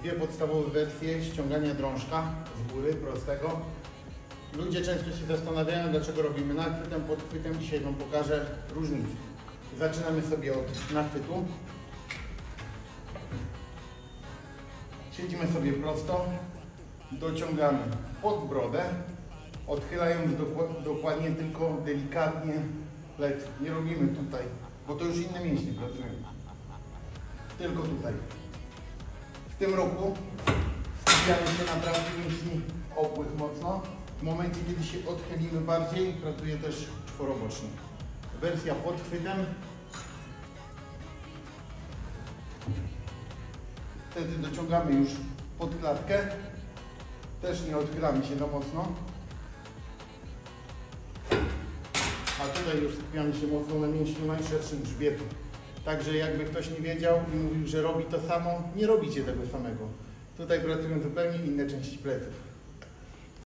dwie podstawowe wersje ściągania drążka z góry prostego. Ludzie często się zastanawiają, dlaczego robimy nachwytem, podchwytem. Dzisiaj Wam pokażę różnicę. Zaczynamy sobie od nachwytu. Siedzimy sobie prosto, dociągamy pod brodę, odchylając dokła- dokładnie tylko delikatnie plecy. Nie robimy tutaj, bo to już inne mięśnie pracują. Tylko tutaj. W tym roku skupiamy się na pracy mięśni opłych mocno. W momencie, kiedy się odchylimy bardziej, pracuje też czworoboczny. Wersja pod chwytem. Wtedy dociągamy już pod klatkę. Też nie odchylamy się za mocno. A tutaj już skupiamy się mocno na mięśniu najszerszym grzbietu. Także jakby ktoś nie wiedział i mówił, że robi to samo, nie robicie tego samego. Tutaj pracują zupełnie inne części pleców.